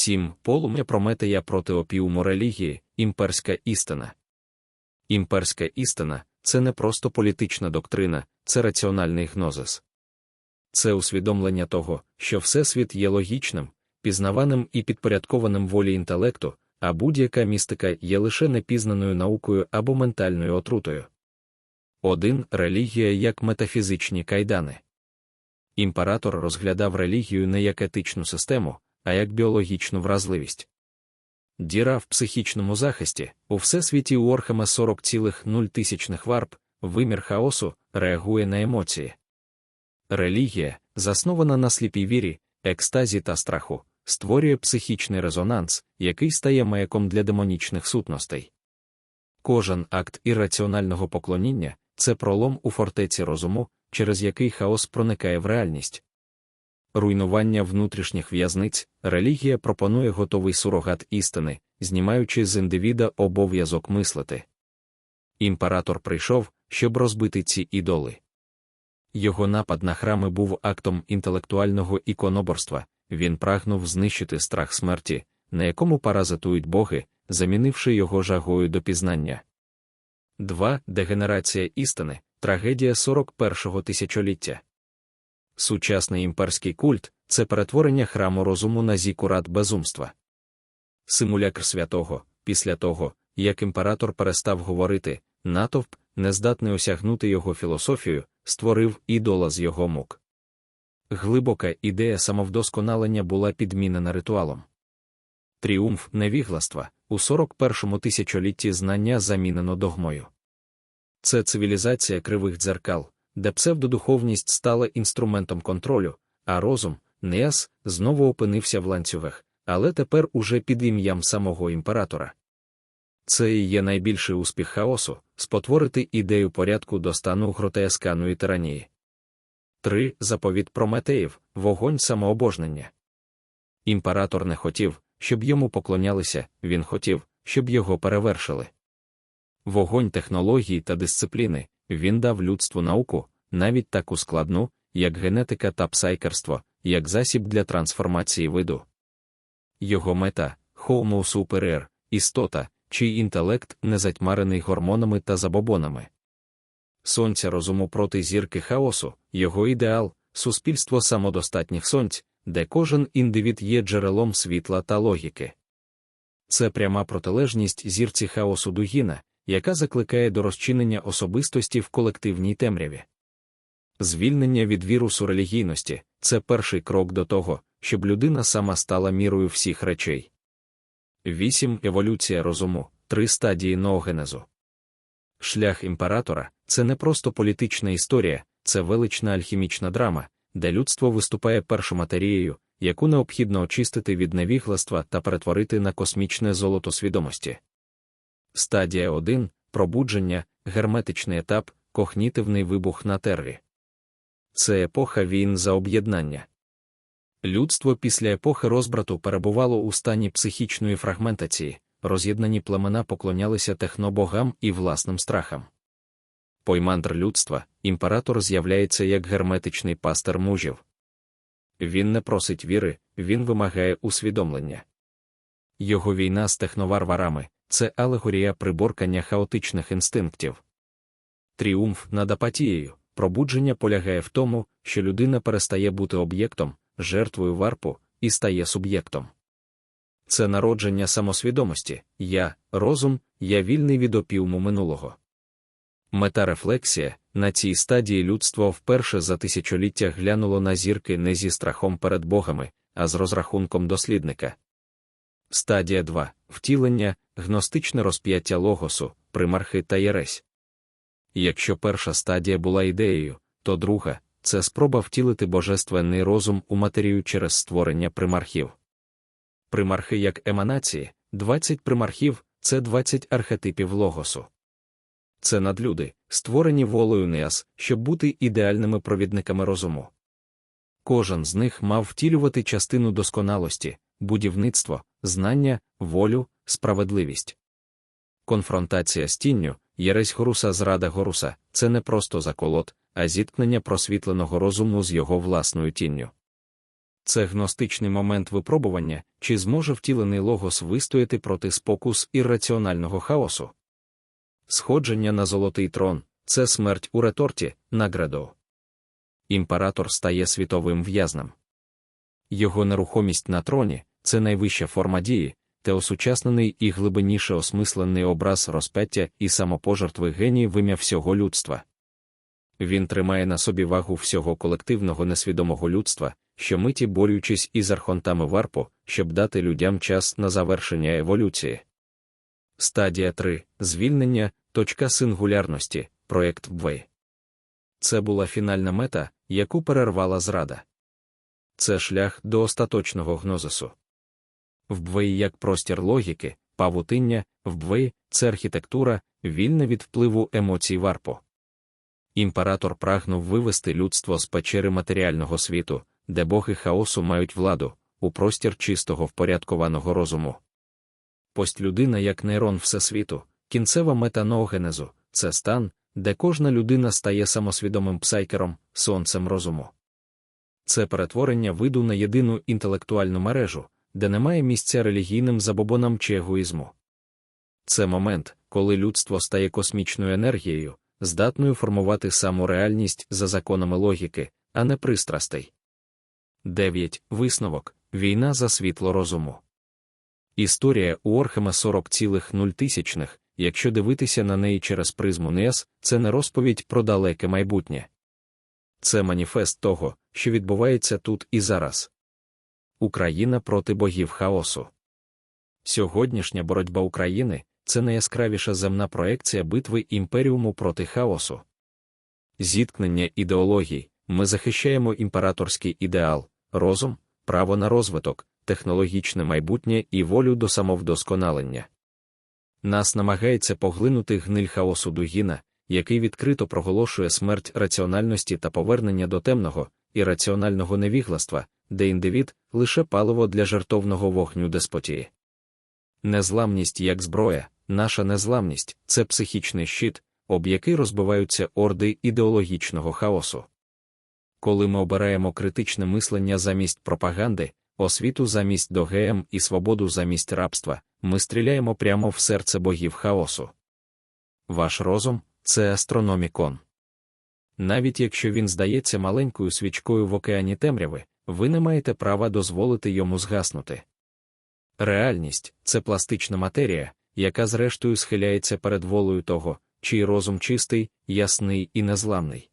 7. Полум'я Прометея проти опіуму релігії, імперська істина. Імперська істина це не просто політична доктрина, це раціональний гнозис. Це усвідомлення того, що Всесвіт є логічним, пізнаваним і підпорядкованим волі інтелекту, а будь-яка містика є лише непізнаною наукою або ментальною отрутою. 1. Релігія як метафізичні кайдани. Імператор розглядав релігію не як етичну систему, а як біологічну вразливість. Діра в психічному захисті у всесвіті у Орхема 40,0 варп, вимір хаосу, реагує на емоції. Релігія, заснована на сліпій вірі, екстазі та страху, створює психічний резонанс, який стає маяком для демонічних сутностей. Кожен акт ірраціонального поклоніння це пролом у фортеці розуму, через який хаос проникає в реальність. Руйнування внутрішніх в'язниць, релігія пропонує готовий сурогат істини, знімаючи з індивіда обов'язок мислити. Імператор прийшов, щоб розбити ці ідоли. Його напад на храми був актом інтелектуального іконоборства, він прагнув знищити страх смерті, на якому паразитують боги, замінивши його жагою до пізнання. 2. Дегенерація істини трагедія 41-го тисячоліття. Сучасний імперський культ це перетворення храму розуму на зікурат безумства. Симулякр святого, після того, як імператор перестав говорити, натовп, нездатний осягнути його філософію, створив ідола з його мук. Глибока ідея самовдосконалення була підмінена ритуалом. Тріумф невігластва у 41-му тисячолітті знання замінено догмою. Це цивілізація кривих дзеркал, де псевдодуховність стала інструментом контролю, а розум, неас, знову опинився в ланцюгах, але тепер уже під ім'ям самого імператора. Це і є найбільший успіх хаосу спотворити ідею порядку до стану гротесканої тиранії. 3. Заповіт Прометеїв вогонь самообожнення. Імператор не хотів, щоб йому поклонялися, він хотів, щоб його перевершили. Вогонь технології та дисципліни він дав людству науку, навіть таку складну, як генетика та псайкерство, як засіб для трансформації виду. Його мета Homo superior, істота, чий інтелект не затьмарений гормонами та забобонами. Сонця розуму проти зірки хаосу, його ідеал, суспільство самодостатніх сонць, де кожен індивід є джерелом світла та логіки. Це пряма протилежність зірці хаосу Дугіна, яка закликає до розчинення особистості в колективній темряві. Звільнення від вірусу релігійності це перший крок до того, щоб людина сама стала мірою всіх речей. 8. Еволюція розуму, три стадії ноогенезу. Шлях імператора це не просто політична історія, це велична альхімічна драма, де людство виступає першоматерією, яку необхідно очистити від невігластва та перетворити на космічне золото свідомості. Стадія 1 пробудження, герметичний етап, когнітивний вибух на террі. Це епоха війн за об'єднання. Людство після епохи розбрату перебувало у стані психічної фрагментації, роз'єднані племена поклонялися технобогам і власним страхам. Поймандр людства, імператор з'являється як герметичний пастер мужів. Він не просить віри, він вимагає усвідомлення. Його війна з техноварварами це алегорія приборкання хаотичних інстинктів. Тріумф над апатією, пробудження полягає в тому, що людина перестає бути об'єктом, жертвою варпу і стає суб'єктом. Це народження самосвідомості, я, розум, я вільний від опіуму минулого. Метарефлексія на цій стадії людство вперше за тисячоліття глянуло на зірки не зі страхом перед богами, а з розрахунком дослідника. Стадія 2. Втілення, гностичне розп'яття логосу, примархи та єресь. Якщо перша стадія була ідеєю, то друга це спроба втілити божественний розум у матерію через створення примархів. Примархи як еманації, 20 примархів це 20 архетипів логосу. Це надлюди, створені волею Неас, щоб бути ідеальними провідниками розуму. Кожен з них мав втілювати частину досконалості, будівництво, знання, волю, справедливість. Конфронтація з тінню, Єресь Горуса зрада Горуса це не просто заколот, а зіткнення просвітленого розуму з його власною тінню. Це гностичний момент випробування, чи зможе втілений логос вистояти проти спокус ірраціонального хаосу. Сходження на золотий трон це смерть у реторті, наградо. Імператор стає світовим в'язнем. Його нерухомість на троні це найвища форма дії, те осучаснений і глибиніше осмислений образ розп'яття і самопожертви генії вим'я всього людства. Він тримає на собі вагу всього колективного несвідомого людства, що миті борючись із архонтами варпу, щоб дати людям час на завершення еволюції. Стадія 3. Звільнення, точка сингулярності, проєкт БВ. Це була фінальна мета, яку перервала зрада. Це шлях до остаточного гнозису. В БВ як простір логіки, павутиння, в це архітектура, вільна від впливу емоцій варпу. Імператор прагнув вивести людство з печери матеріального світу, де боги хаосу мають владу, у простір чистого впорядкованого розуму. Постлюдина як нейрон всесвіту, кінцева мета ноогенезу – це стан, де кожна людина стає самосвідомим псайкером, сонцем розуму. Це перетворення виду на єдину інтелектуальну мережу, де немає місця релігійним забобонам чи егоїзму. Це момент, коли людство стає космічною енергією, здатною формувати саму реальність за законами логіки, а не пристрастей. 9. Висновок Війна за світло розуму. Історія у Орхема 40,0 якщо дивитися на неї через призму НЕС, це не розповідь про далеке майбутнє. Це маніфест того, що відбувається тут і зараз. Україна проти богів хаосу. Сьогоднішня боротьба України це найяскравіша земна проекція битви імперіуму проти хаосу. Зіткнення ідеологій ми захищаємо імператорський ідеал, розум, право на розвиток, технологічне майбутнє і волю до самовдосконалення. Нас намагається поглинути гниль хаосу Дугіна, який відкрито проголошує смерть раціональності та повернення до темного і раціонального невігластва, де індивід лише паливо для жертовного вогню деспотії. Незламність як зброя, наша незламність це психічний щит, об який розбиваються орди ідеологічного хаосу. Коли ми обираємо критичне мислення замість пропаганди, освіту замість ДОГМ і свободу замість рабства, ми стріляємо прямо в серце богів хаосу. Ваш розум це астрономікон. Навіть якщо він здається маленькою свічкою в океані темряви, ви не маєте права дозволити йому згаснути. Реальність це пластична матерія, яка зрештою схиляється перед волею того, чий розум чистий, ясний і незламний.